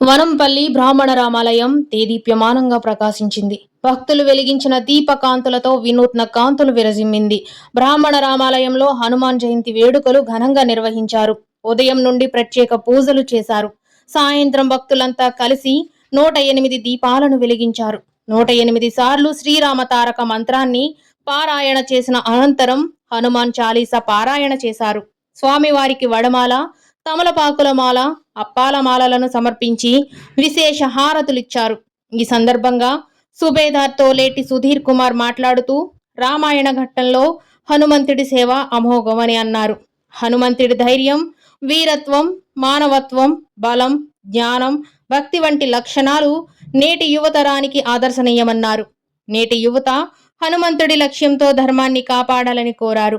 వనంపల్లి బ్రాహ్మణ రామాలయం దేదీప్యమానంగా ప్రకాశించింది. భక్తులు వెలిగించిన దీపకాంతులతో వినూత్న కాంతులు విరజిమ్మింది. బ్రాహ్మణ రామాలయంలో హనుమాన్ జయంతి వేడుకలు ఘనంగా నిర్వహించారు. ఉదయం నుండి ప్రత్యేక పూజలు చేశారు. సాయంత్రం భక్తులంతా కలిసి నూట ఎనిమిది దీపాలను వెలిగించారు. నూట ఎనిమిది సార్లు శ్రీరామ తారక మంత్రాన్ని పారాయణ చేసిన అనంతరం హనుమాన్ చాలీస పారాయణ చేశారు. స్వామివారికి వడమాల తమలపాకుల మాల అప్పాల మాలలను సమర్పించి విశేష హారతులిచ్చారు. ఈ సందర్భంగా సుబేదార్ తోలేటి సుధీర్ కుమార్ మాట్లాడుతూ రామాయణ ఘట్టంలో హనుమంతుడి సేవ అమోఘమని అన్నారు. హనుమంతుడి ధైర్యం వీరత్వం మానవత్వం బలం జ్ఞానం భక్తి వంటి లక్షణాలు నేటి యువతరానికి ఆదర్శనీయమన్నారు. నేటి యువత హనుమంతుడి లక్ష్యంతో ధర్మాన్ని కాపాడాలని కోరారు.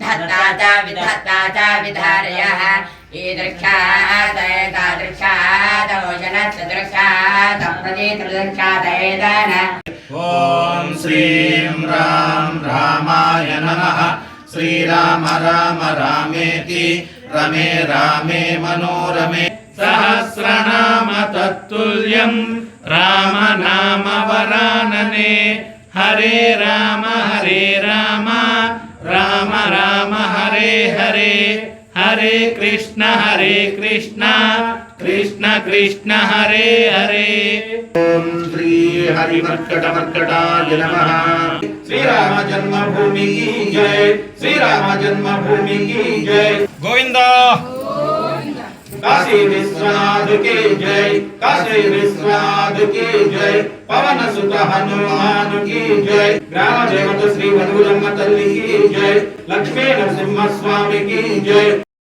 धत्ता च विधत्ता च विधारयः ईदृक्षात् एतादृक्षात् ओशनश्चदृक्षात् प्रतीतृदृक्षात् एतान ॐ श्रीं रां रामाय नमः श्रीराम राम रामेति रमे रामे मनोरमे सहस्रनाम तत्तुल्यं रामनाम वरानने हरे राम हरे राम राम राम हरे हरे। हरे कृष्ण हरे कृष्ण। कृष्ण कृष्ण हरे हरे। ओम श्री हरिमर्कटमर्कटाय नमः। श्रीराम जन्मभूमि भूमि जय। श्रीराम जन्मभूमि भूमि जय। गोविंदा। की जय। काशी विश्वनाथ की जय। पवन सुत हनुमान की जय। ग्राम देवत श्री वधुरम्म तल्ली की जय। लक्ष्मी नरसिंह स्वामी की जय।